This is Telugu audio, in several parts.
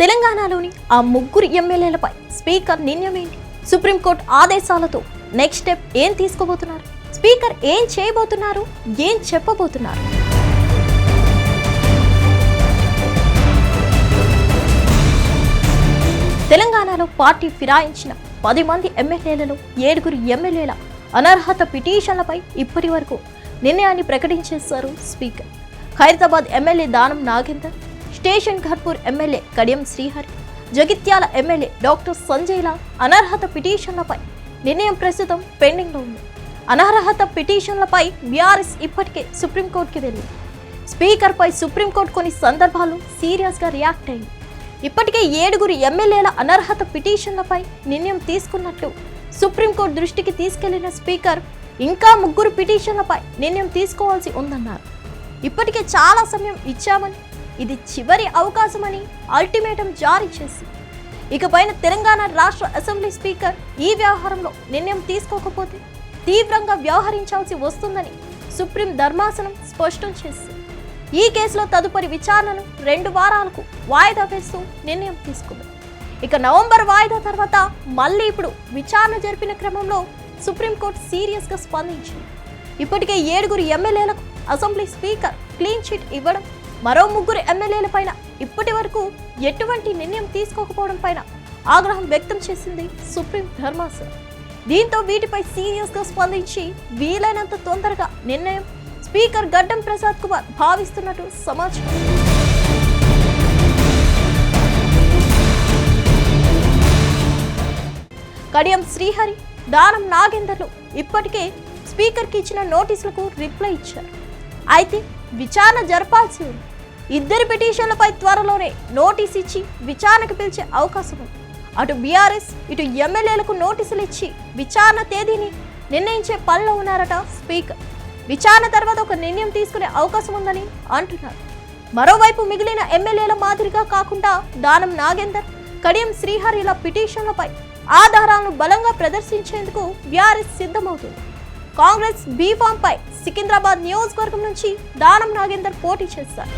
తెలంగాణలోని ఆ ముగ్గురు ఎమ్మెల్యేలపై స్పీకర్ నిర్ణయమేంటి? సుప్రీంకోర్టు ఆదేశాలతో నెక్స్ట్ స్టెప్ ఏం తీసుకోబోతున్నారు? స్పీకర్ ఏం చేయబోతున్నారు? ఏం చెప్పబోతున్నారు? తెలంగాణలో పార్టీ ఫిరాయించిన పది మంది ఎమ్మెల్యేలలో ఏడుగురు ఎమ్మెల్యేల అనర్హత పిటిషన్లపై ఇప్పటి వరకు నిర్ణయాన్ని ప్రకటించేశారు speaker. Khairatabad MLA Danam Nagender station Ghanpur MLA Kadiyam Srihari Jagtial MLA doctor సంజయ్ల అనర్హత పిటిషన్లపై నిర్ణయం ప్రస్తుతం పెండింగ్లో ఉంది. అనర్హత పిటిషన్లపై బీఆర్ఎస్ ఇప్పటికే సుప్రీంకోర్టుకి వెళ్ళింది. స్పీకర్పై సుప్రీంకోర్టు కొన్ని సందర్భాలు సీరియస్గా రియాక్ట్ అయింది ఇప్పటికే ఏడుగురు ఎమ్మెల్యేల అనర్హత పిటిషన్లపై నిర్ణయం తీసుకున్నట్లు సుప్రీంకోర్టు దృష్టికి తీసుకెళ్ళిన స్పీకర్ ఇంకా ముగ్గురు పిటిషన్లపై నిర్ణయం తీసుకోవాల్సి ఉందన్నారు. ఇప్పటికే చాలా సమయం ఇచ్చామని ఇది చివరి అవకాశమని అల్టిమేటం జారీ చేసి ఇకపైన తెలంగాణ రాష్ట్ర అసెంబ్లీ స్పీకర్ ఈ వ్యవహారంలో నిర్ణయం తీసుకోకపోతే తీవ్రంగా వ్యవహరించాల్సి వస్తుందని సుప్రీం ధర్మాసనం స్పష్టం చేసింది. ఈ కేసులో తదుపరి విచారణను రెండు వారాలకు వాయిదా వేస్తూ నిర్ణయం తీసుకుంది. ఇక నవంబర్ వాయిదా తర్వాత మళ్ళీ ఇప్పుడు విచారణ జరిపిన క్రమంలో సుప్రీంకోర్టు సీరియస్గా స్పందించింది. ఇప్పటికే ఏడుగురు ఎమ్మెల్యేలకు అసెంబ్లీ స్పీకర్ క్లీన్ చిట్ ఇవ్వడం మరో ముగ్గురు ఎమ్మెల్యేల పైన ఇప్పటి వరకు ఎటువంటి నిర్ణయం తీసుకోకపోవడం పైన ఆగ్రహం వ్యక్తం చేసింది సుప్రీం ధర్మాసనం దీంతో వీటిపై సీరియస్గా స్పందించి వీలైనంత తొందరగా నిర్ణయం స్పీకర్ గడ్డం ప్రసాద్ కుమార్ భావిస్తున్నట్టు సమాచారం. కడియం శ్రీహరి దానం నాగేందర్లు ఇప్పటికే స్పీకర్కి ఇచ్చిన నోటీసులకు రిప్లై ఇచ్చారు. అయితే విచారణ జరపాల్సి ఉంది. ఇద్దరి పిటిషన్లపై త్వరలోనే నోటీస్ ఇచ్చి విచారణకు పిలిచే అవకాశం ఉంది. అటు బీఆర్ఎస్ ఇటు ఎమ్మెల్యేలకు నోటీసులు ఇచ్చి విచారణ తేదీని నిర్ణయించే పనిలో ఉన్నారట స్పీకర్. విచారణ తర్వాత ఒక నిర్ణయం తీసుకునే అవకాశం ఉందని అంటున్నారు. మరోవైపు మిగిలిన ఎమ్మెల్యేల మాదిరిగా కాకుండా దానం నాగేందర్ కడియం శ్రీహరిల పిటిషన్లపై ఆధారాలను బలంగా ప్రదర్శించేందుకు బీఆర్ఎస్ సిద్ధమవుతుంది. కాంగ్రెస్ బీఫామ్ పై సికింద్రాబాద్ నియోజకవర్గం నుంచి దానం నాగేందర్ పోటీ చేస్తారు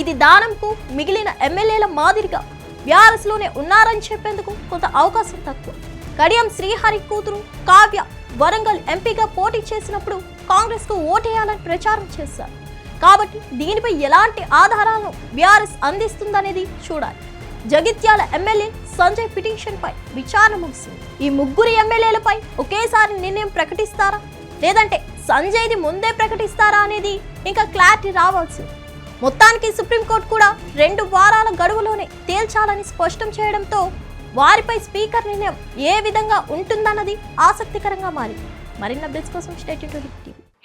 ఇది దానంకు మిగిలిన ఎమ్మెల్యేల మాదిరిగా బీఆర్ఎస్లోనే ఉన్నారని చెప్పేందుకు కొంత అవకాశం తక్కువ. కడియం శ్రీహరి కూతురు కావ్య వరంగల్ ఎంపీగా పోటీ చేసినప్పుడు కాంగ్రెస్కు ఓటేయాలని ప్రచారం చేశారు. కాబట్టి దీనిపై ఎలాంటి ఆధారాలను బీఆర్ఎస్ అందిస్తుందనేది చూడాలి. జగిత్యాల ఎమ్మెల్యే సంజయ్ పిటిషన్పై విచారణ ముగిసింది. ఈ ముగ్గురు ఎమ్మెల్యేలపై ఒకేసారి నిర్ణయం ప్రకటిస్తారా? లేదంటే సంజయ్ది ముందే ప్రకటిస్తారా అనేది ఇంకా క్లారిటీ రావాల్సి మొత్తానికి సుప్రీంకోర్టు కూడా రెండు వారాల గడువులోనే తేల్చాలని స్పష్టం చేయడంతో వారిపై స్పీకర్ నిర్ణయం ఏ విధంగా ఉంటుందన్నది ఆసక్తికరంగా మారింది. మరిన్ని అప్డేట్స్ కోసం state TV.